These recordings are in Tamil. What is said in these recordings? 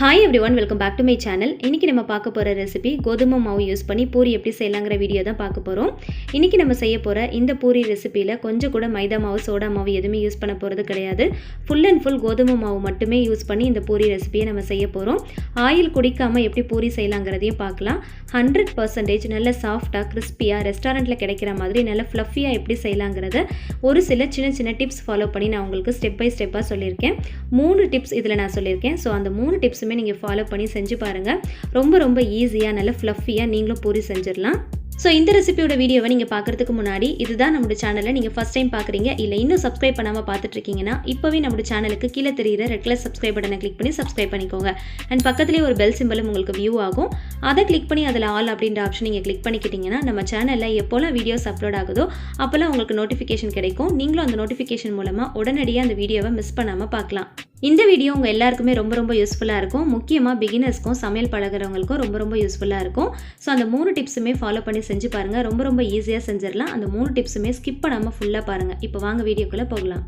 Hi everyone welcome back to my channel இன்றைக்கி நம்ம பார்க்க போகிற ரெசிபி கோதுமை மாவு யூஸ் பண்ணி பூரி எப்படி செய்யலாங்கிற வீடியோ தான் பார்க்க போகிறோம் இன்றைக்கி நம்ம செய்ய போகிற இந்த பூரி ரெசிப்பியில் கொஞ்சம் கூட மைதா மாவு சோடா மாவு எதுவுமே யூஸ் பண்ண போகிறது கிடையாது. ஃபுல் அண்ட் ஃபுல் கோதுமை மாவு மட்டுமே யூஸ் பண்ணி இந்த பூரி ரெசிபியை நம்ம செய்ய போகிறோம் ஆயில் குடிக்காமல் எப்படி பூரி செய்யலாங்கிறதையும் பார்க்கலாம். ஹண்ட்ரட் பர்சன்டேஜ் நல்ல சாஃப்டாக கிறிஸ்பியாக ரெஸ்டாரண்ட்டில் கிடைக்கிற மாதிரி நல்ல ஃப்ளஃபியாக எப்படி செய்யலாங்கிறத ஒரு சில சின்ன சின்ன டிப்ஸ் ஃபாலோ பண்ணி நான் உங்களுக்கு ஸ்டெப் பை ஸ்டெப்பாக சொல்லியிருக்கேன். மூணு டிப்ஸ் இதில் நான் சொல்லியிருக்கேன். ஸோ அந்த மூணு டிப்ஸ் டிப்ஸுமே நீங்கள் ஃபாலோ பண்ணி செஞ்சு பாருங்கள் ரொம்ப ரொம்ப ஈஸியாக நல்ல ஃப்ளஃபியாக நீங்களும் பூரி செஞ்சிடலாம். ஸோ இந்த ரெசிபியோட வீடியோவை நீங்கள் பார்க்குறதுக்கு முன்னாடி இதுதான் நம்மளோட சேனலை நீங்கள் ஃபஸ்ட் டைம் பார்க்குறீங்க இல்லை இன்னும் சப்ஸ்கிரைப் பண்ணாமல் பார்த்துட்ருக்கீங்கன்னா இப்போவே நம்மளோட சேனலுக்கு கீழே தெரியிற ரெட் கலர் சப்ஸ்கிரைப் பட்டனை கிளிக் பண்ணி சப்ஸ்கிரைப் பண்ணிக்கோங்க. அண்ட் பக்கத்துலேயே ஒரு பெல் சிம்பிளும் உங்களுக்கு வியூ ஆகும். அதை கிளிக் பண்ணி அதில் ஆல் அப்படின்ற ஆப்ஷன் நீங்கள் கிளிக் பண்ணிக்கிட்டீங்கன்னா நம்ம சேனலில் எப்போல்லாம் வீடியோஸ் அப்லோட் ஆகுதோ அப்போல்லாம் உங்களுக்கு நோட்டிஃபிகேஷன் கிடைக்கும். நீங்களும் அந்த நோட்டிஃபிகேஷன் மூலமாக உடனடியாக அந்த வீடியோவை மிஸ் பண்ணாமல் பார்க்கலாம் இந்த வீடியோ உங்கள் எல்லாருக்குமே ரொம்ப ரொம்ப யூஸ்ஃபுல்லாக இருக்கும். முக்கியமாக பிகினர்ஸ்க்கும் சமையல் பழகிறவங்களுக்கும் ரொம்ப ரொம்ப யூஸ்ஃபுல்லாக இருக்கும். ஸோ அந்த மூணு டிப்ஸுமே ஃபாலோ பண்ணி செஞ்சு பாருங்கள் ரொம்ப ரொம்ப ஈஸியாக செஞ்சிடலாம். அந்த மூணு டிப்ஸுமே ஸ்கிப் பண்ணாமல் ஃபுல்லாக பாருங்கள் இப்போ வாங்க வீடியோக்குள்ளே போகலாம்.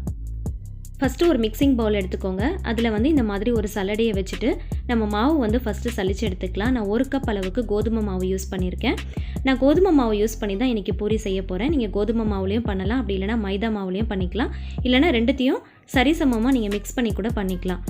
ஃபஸ்ட்டு ஒரு மிக்சிங் பவுல் எடுத்துக்கோங்க. அதில் வந்து இந்த மாதிரி ஒரு சலடையை வச்சுட்டு நம்ம மாவு வந்து ஃபஸ்ட்டு சளிச்சு எடுத்துக்கலாம். நான் ஒரு கப் அளவுக்கு கோதுமை மாவு யூஸ் பண்ணியிருக்கேன். நான் கோதுமை மாவு யூஸ் பண்ணி தான் இன்றைக்கி பூரி செய்ய போகிறேன் நீங்கள் கோதுமை மாவுலேயும் பண்ணலாம். அப்படி இல்லைனா மைதா மாவுலேயும் பண்ணிக்கலாம். இல்லைனா ரெண்டுத்தையும் சரிசமமாக நீங்கள் மிக்ஸ் பண்ணி கூட பண்ணிக்கலாம்.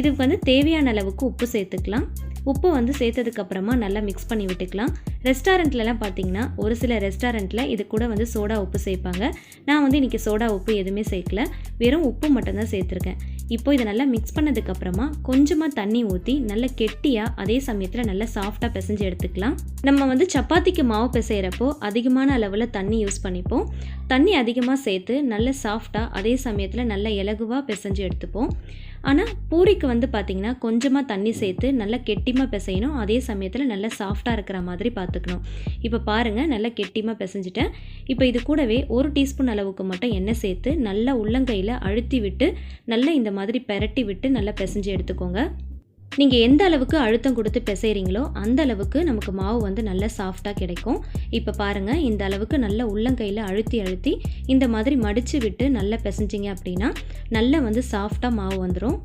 இதுக்கு வந்து தேவையான அளவுக்கு உப்பு சேர்த்துக்கலாம். உப்பு வந்து சேர்த்ததுக்கப்புறமா நல்லா மிக்ஸ் பண்ணி விட்டுக்கலாம். ரெஸ்டாரண்ட்லலாம் பார்த்தீங்கன்னா ஒரு சில ரெஸ்டாரண்ட்டில் இது கூட வந்து சோடா உப்பு சேர்ப்பாங்க. நான் வந்து இன்றைக்கி சோடா உப்பு எதுவுமே சேர்க்கல. வெறும் உப்பு மட்டும்தான் சேர்த்துருக்கேன். இப்போ இதை நல்லா மிக்ஸ் பண்ணதுக்கப்புறமா கொஞ்சமாக தண்ணி ஊற்றி நல்லா கெட்டியாக அதே சமயத்தில் நல்லா சாஃப்டாக பிசைஞ்சு எடுத்துக்கலாம். நம்ம வந்து சப்பாத்திக்கு மாவு பிசைகிறப்போ அதிகமான அளவில் தண்ணி யூஸ் பண்ணிப்போம். தண்ணி அதிகமாக சேர்த்து நல்ல சாஃப்டாக அதே சமயத்தில் நல்ல இலகுவாக பிசைஞ்சு எடுத்துப்போம். ஆனால் பூரிக்கு வந்து பார்த்திங்கன்னா கொஞ்சமாக தண்ணி சேர்த்து நல்லா கெட்டிமாக பிசையணும். அதே சமயத்தில் நல்லா சாஃப்டாக இருக்கிற மாதிரி பார்த்துக்கணும் இப்போ பாருங்கள் நல்லா கெட்டிமாக பிசைஞ்சிட்டேன். இப்போ இது கூடவே ஒரு டீஸ்பூன் அளவுக்கு மட்டும் எண்ணெய் சேர்த்து நல்லா உள்ளங்கையில் அழுத்தி விட்டு நல்லா இந்த மாதிரி பெரட்டி விட்டு நல்லா பிசைஞ்சு எடுத்துக்கோங்க. நீங்கள் எந்த அளவுக்கு அழுத்தம் கொடுத்து பிசைகிறீங்களோ அந்த அளவுக்கு நமக்கு மாவு வந்து நல்லா சாஃப்டாக கிடைக்கும். இப்போ பாருங்கள் இந்த அளவுக்கு நல்லா உள்ளங்கையில் அழுத்தி அழுத்தி இந்த மாதிரி மடித்து விட்டு நல்லா பிசைஞ்சிங்க அப்படின்னா நல்லா வந்து சாஃப்டாக மாவு வந்துடும்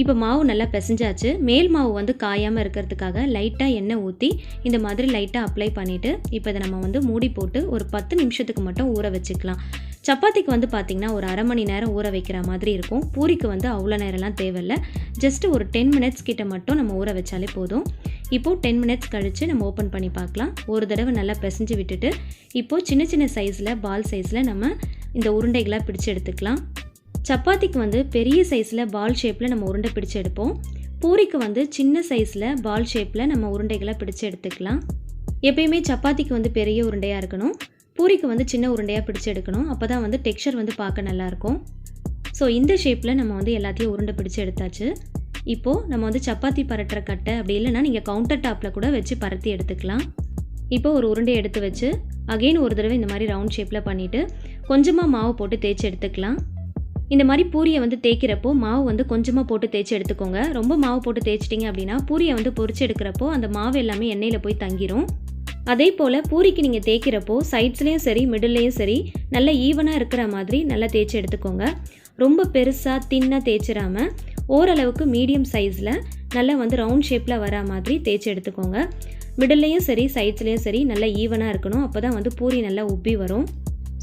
இப்போ மாவு நல்லா பிசைஞ்சாச்சு. மேல் மாவு வந்து காயாமல் இருக்கிறதுக்காக லைட்டாக எண்ணெய் ஊற்றி இந்த மாதிரி லைட்டாக அப்ளை பண்ணிவிட்டு இப்போ இதை நம்ம வந்து மூடி போட்டு ஒரு பத்து நிமிஷத்துக்கு மட்டும் ஊற வச்சுக்கலாம். சப்பாத்திக்கு வந்து பார்த்திங்கன்னா ஒரு அரை மணி நேரம் ஊற வைக்கிற மாதிரி இருக்கும். பூரிக்கு வந்து அவ்வளோ நேரம்லாம் தேவையில்லை. ஜஸ்ட்டு ஒரு டென் மினிட்ஸ் கிட்ட மட்டும் நம்ம ஊற வச்சாலே போதும். இப்போது டென் மினிட்ஸ் கழித்து நம்ம ஓப்பன் பண்ணி பார்க்கலாம். ஒரு தடவை நல்லா பிசைஞ்சு விட்டுட்டு இப்போது சின்ன சின்ன சைஸில் பால் சைஸில் நம்ம இந்த உருண்டைகளாக பிடிச்சு எடுத்துக்கலாம். சப்பாத்திக்கு வந்து பெரிய சைஸில் பால் ஷேப்பில் நம்ம உருண்டை பிடிச்சு எடுப்போம். பூரிக்கு வந்து சின்ன சைஸில் பால் ஷேப்பில் நம்ம உருண்டைகளை பிடிச்சு எடுத்துக்கலாம். எப்பயுமே சப்பாத்திக்கு வந்து பெரிய உருண்டையாக இருக்கணும். பூரிக்கு வந்து சின்ன உருண்டையாக பிடிச்சு எடுக்கணும். அப்போ தான் வந்து டெக்ஸ்சர் வந்து பார்க்க நல்லாயிருக்கும். ஸோ இந்த ஷேப்பில் நம்ம வந்து எல்லாத்தையும் உருண்டை பிடிச்சு எடுத்தாச்சு. இப்போது நம்ம வந்து சப்பாத்தி பரட்டுற கட்டை அப்படி இல்லைன்னா நீங்கள் கவுண்டர் டாப்பில் கூட வச்சு பரத்தி எடுத்துக்கலாம். இப்போ ஒரு உருண்டையை எடுத்து வச்சு அகெயின் ஒரு தடவை இந்த மாதிரி ரவுண்ட் ஷேப்பில் பண்ணிவிட்டு கொஞ்சமாக மாவு போட்டு தேய்ச்சி எடுத்துக்கலாம். இந்த மாதிரி பூரியை வந்து தேய்க்கிறப்போ மாவு வந்து கொஞ்சமாக போட்டு தேய்ச்சி எடுத்துக்கோங்க. ரொம்ப மாவு போட்டு தேய்ச்சிட்டிங்க அப்படின்னா பூரியை வந்து பொறிச்சு எடுக்கிறப்போ அந்த மாவு எல்லாமே எண்ணெயில் போய் தங்கிரும். அதே போல் பூரிக்கு நீங்கள் தேய்க்கிறப்போ சைட்ஸ்லேயும் சரி மிடில்லையும் சரி நல்ல ஈவனாக இருக்கிற மாதிரி நல்லா தேய்ச்சி எடுத்துக்கோங்க. ரொம்ப பெருசாக தின்னாக தேய்ச்சிடாமல் ஓரளவுக்கு மீடியம் சைஸில் நல்லா வந்து ரவுண்ட் ஷேப்பில் வரா மாதிரி தேய்ச்சி எடுத்துக்கோங்க. மிடில்லையும் சரி சைட்ஸ்லேயும் சரி நல்லா ஈவனாக இருக்கணும். அப்போ தான் வந்து பூரி நல்லா உப்பி வரும்.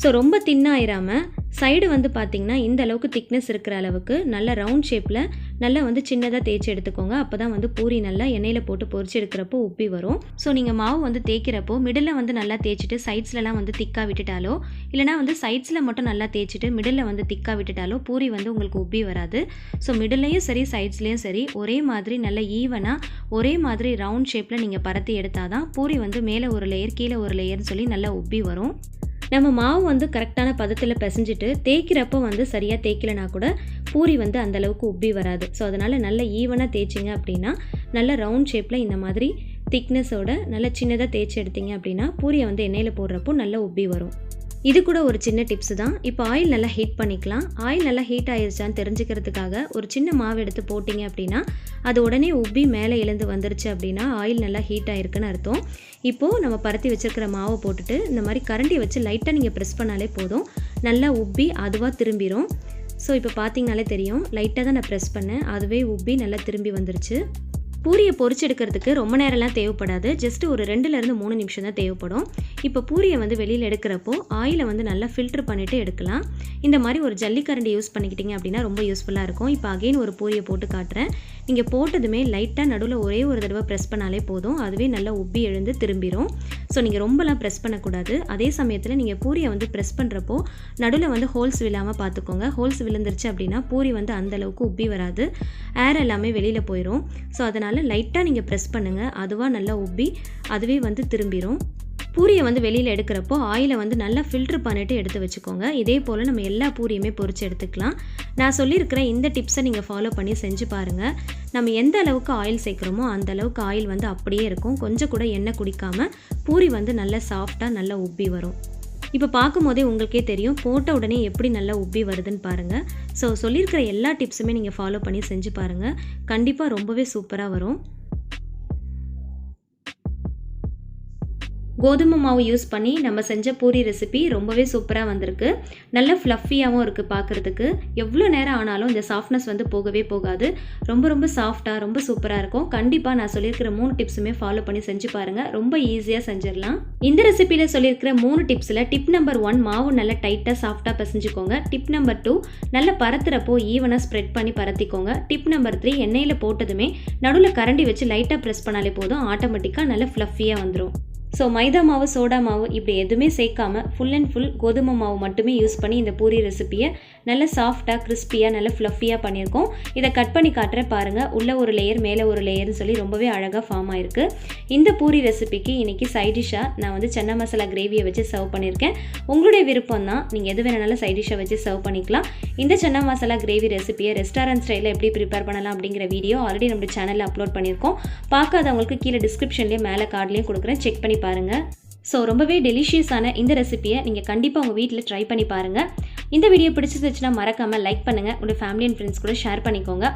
ஸோ ரொம்ப தின்னாயிராமல் சைடு வந்து பார்த்திங்கன்னா இந்த அளவுக்கு திக்னஸ் இருக்கிற அளவுக்கு நல்ல ரவுண்ட் ஷேப்பில் நல்லா வந்து சின்னதாக தேய்ச்சி எடுத்துக்கோங்க. அப்போ தான் வந்து பூரி நல்லா எண்ணெயில் போட்டு பொறிச்சு எடுக்கிறப்போ உப்பி வரும். ஸோ நீங்கள் மாவு வந்து தேய்க்கிறப்போ மிடில் வந்து நல்லா தேய்ச்சிட்டு சைட்ஸ்லலாம் வந்து திக்காக விட்டுட்டாலோ இல்லைனா வந்து சைட்ஸில் மட்டும் நல்லா தேய்ச்சிட்டு மிடில் வந்து திக்காக விட்டுட்டாலோ பூரி வந்து உங்களுக்கு உப்பி வராது. ஸோ மிடில்லையும் சரி சைட்ஸ்லேயும் சரி ஒரே மாதிரி நல்ல ஈவனாக ஒரே மாதிரி ரவுண்ட் ஷேப்பில் நீங்கள் பரத்தி எடுத்தால் தான் பூரி வந்து மேலே ஒரு லேயர் கீழே ஒரு லேயர்னு சொல்லி நல்லா உப்பி வரும். நம்ம மாவு வந்து கரெக்டான பதத்தில் பிசைஞ்சிட்டு தேய்க்கிறப்போ வந்து சரியாக தேய்க்கலைனா கூட பூரி வந்து அந்தளவுக்கு உப்பி வராது. ஸோ அதனால் நல்ல ஈவனாக தேய்ச்சிங்க அப்படின்னா நல்ல ரவுண்ட் ஷேப்பில் இந்த மாதிரி திக்னஸோட நல்ல சின்னதாக தேய்ச்சி எடுத்தீங்க அப்படின்னா பூரியை வந்து எண்ணெயில் போடுறப்போ நல்ல உப்பி வரும். இது கூட ஒரு சின்ன டிப்ஸ் தான். இப்போ ஆயில் நல்லா ஹீட் பண்ணிக்கலாம். ஆயில் நல்லா ஹீட் ஆயிடுச்சான்னு தெரிஞ்சுக்கிறதுக்காக ஒரு சின்ன மாவு எடுத்து போட்டிங்க அப்படின்னா அது உடனே உப்பி மேலே எழுந்து வந்துருச்சு அப்படின்னா ஆயில் நல்லா ஹீட் ஆயிருக்குன்னு அர்த்தம். இப்போது நம்ம பருத்தி வச்சுருக்கிற மாவை போட்டுட்டு இந்த மாதிரி கரண்டி வச்சு லைட்டாக நீங்கள் ப்ரெஸ் பண்ணாலே போதும். நல்லா உப்பி அதுவாக திரும்பிடும் ஸோ இப்போ பார்த்தீங்கனாலே தெரியும் லைட்டாக தான் நான் ப்ரெஸ் பண்ணேன். அதுவே உப்பி நல்லா திரும்பி வந்துருச்சு. பூரியை பொரிச்செடுக்கிறதுக்கு ரொம்ப நேரம்லாம் தேவைப்படாது. ஜஸ்ட் ஒரு ரெண்டுலேருந்து மூணு நிமிஷம் தான் தேவைப்படும். இப்போ பூரியை வந்து வெளியில் எடுக்கிறப்போ ஆயிலை வந்து நல்லா ஃபில்டர் பண்ணிவிட்டு எடுக்கலாம். இந்த மாதிரி ஒரு ஜல்லிக்கரண்டி யூஸ் பண்ணிக்கிட்டிங்க அப்படின்னா ரொம்ப யூஸ்ஃபுல்லாக இருக்கும். இப்போ அகைன் ஒரு பூரியை போட்டு காட்டுறேன். நீங்கள் போட்டதுமே லைட்டாக நடுவில் ஒரே ஒரு தடவை ப்ரெஸ் பண்ணாலே போதும். அதுவே நல்லா உப்பி எழுந்து திரும்பிடும் ஸோ நீங்கள் ரொம்பலாம் ப்ரெஸ் பண்ணக்கூடாது. அதே சமயத்தில் நீங்கள் பூரியை வந்து ப்ரெஸ் பண்ணுறப்போ நடுவில் வந்து ஹோல்ஸ் விழாமல் பார்த்துக்கோங்க. ஹோல்ஸ் விழுந்துருச்சு அப்படின்னா பூரி வந்து அந்தளவுக்கு உப்பி வராது. ஏர் எல்லாமே வெளியில் போயிடும் ஸோ அதனால் லைட்டாக நீங்கள் ப்ரெஸ் பண்ணுங்கள் அதுவாக நல்லா உப்பி அதுவே வந்து திரும்பிடும் பூரியை வந்து வெளியில் எடுக்கிறப்போ ஆயிலை வந்து நல்லா ஃபில்ட்ரு பண்ணிவிட்டு எடுத்து வச்சுக்கோங்க. இதே போல் நம்ம எல்லா பூரியுமே பொறிச்சு எடுத்துக்கலாம். நான் சொல்லியிருக்கிற இந்த டிப்ஸை நீங்கள் ஃபாலோ பண்ணி செஞ்சு பாருங்கள் நம்ம எந்த அளவுக்கு ஆயில் சேர்க்குறோமோ அந்த அளவுக்கு ஆயில் வந்து அப்படியே இருக்கும். கொஞ்சம் கூட எண்ணெய் குடிக்காமல் பூரி வந்து நல்லா சாஃப்டாக நல்லா உப்பி வரும். இப்போ பார்க்கும்போதே உங்களுக்கே தெரியும் போட்ட உடனே எப்படி நல்லா உப்பி வருதுன்னு பாருங்கள் ஸோ சொல்லியிருக்கிற எல்லா டிப்ஸுமே நீங்கள் ஃபாலோ பண்ணி செஞ்சு பாருங்கள் கண்டிப்பாக ரொம்பவே சூப்பராக வரும். கோதுமை மாவு யூஸ் பண்ணி நம்ம செஞ்ச பூரி ரெசிபி ரொம்பவே சூப்பராக வந்திருக்கு. நல்ல ஃப்ளஃபியாகவும் இருக்குது பார்க்குறதுக்கு எவ்வளோ நேரம் ஆனாலும் இந்த சாஃப்ட்னஸ் வந்து போகவே போகாது. ரொம்ப ரொம்ப சாஃப்டாக ரொம்ப சூப்பராக இருக்கும். கண்டிப்பாக நான் சொல்லியிருக்கிற மூணு டிப்ஸுமே ஃபாலோ பண்ணி செஞ்சு பாருங்கள் ரொம்ப ஈஸியாக செஞ்சிடலாம். இந்த ரெசிபியில் சொல்லியிருக்கிற மூணு டிப்ஸில் டிப் நம்பர் ஒன் மாவு நல்லா டைட்டாக சாஃப்டாக பிசைஞ்சுக்கோங்க. டிப் நம்பர் டூ நல்லா பரத்துறப்போ ஈவனாக ஸ்ப்ரெட் பண்ணி பரத்திக்கோங்க. டிப் நம்பர் த்ரீ எண்ணெயில் போட்டதுமே நடுவில் கரண்டி வச்சு லைட்டாக ப்ரெஸ் பண்ணாலே போதும். ஆட்டோமேட்டிக்காக நல்லா ஃப்ளஃபியாக வந்துடும் ஸோ மைதா மாவு சோடா மாவு இப்படி எதுவுமே சேர்க்காம ஃபுல் அண்ட் ஃபுல் கோதுமை மாவு மட்டுமே யூஸ் பண்ணி இந்த பூரி ரெசிப்பியை நல்லா சாஃப்டாக கிறிஸ்பியாக நல்லா ஃப்ளஃபியாக பண்ணியிருக்கோம். இதை கட் பண்ணி காட்டுறேன் பாருங்கள் உள்ளே ஒரு லேயர் மேலே ஒரு லேயர்னு சொல்லி ரொம்பவே அழகாக ஃபார்ம் ஆயிருக்கு. இந்த பூரி ரெசிபிக்கு இன்றைக்கி சைடிஷ்ஷாக நான் வந்து சென்னை மசாலா கிரேவியை வச்சு சர்வ் பண்ணியிருக்கேன். உங்களுடைய விருப்பம் தான் நீங்கள் எது வேணாலும் சைட் வச்சு சர்வ் பண்ணிக்கலாம். இந்த சென்னா மசாலா கிரேவி ரெசிபியை ரெஸ்டாரண்ட் ஸ்டைலில் எப்படி ப்ரிப்பேர் பண்ணலாம் அப்படிங்கிற வீடியோ ஆல்ரெடி நம்ம சேனலில் அப்லோட் பண்ணியிருக்கோம். பார்க்காதவங்களுக்கு கீழே டிஸ்கிரிப்ஷன்லேயே மேலே கார்ட்லேயும் கொடுக்குறேன். செக் பண்ணி பாருங்கள் ஸோ ரொம்பவே டெலிஷியஸான இந்த ரெசிப்பியை நீங்கள் கண்டிப்பாக உங்கள் வீட்டில் ட்ரை பண்ணி பாருங்கள் இந்த வீடியோ பிடிச்சிருந்துச்சுன்னா மறக்காமல் லைக் பண்ணுங்கள் உங்கள் ஃபேமிலி அண்ட் ஃப்ரெண்ட்ஸ் கூட ஷேர் பண்ணிக்கோங்க.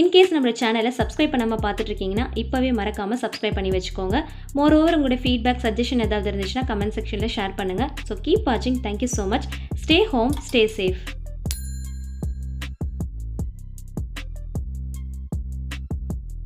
இன்கேஸ் நம்மளோட சேனலை சப்ஸ்கிரைப் பண்ணாமல் பார்த்துட்ருக்கீங்கன்னா இப்போவே மறக்காமல் சப்ஸ்கிரைப் பண்ணி வச்சுக்கோங்க. மோர் ஓவர் உங்களோட ஃபீட்பேக் சஜஷன் ஏதாவது இருந்துச்சுன்னா கமெண்ட் செக்ஷனில் ஷேர் பண்ணுங்கள் ஸோ கீப் வாட்சிங் thank you so much stay home stay safe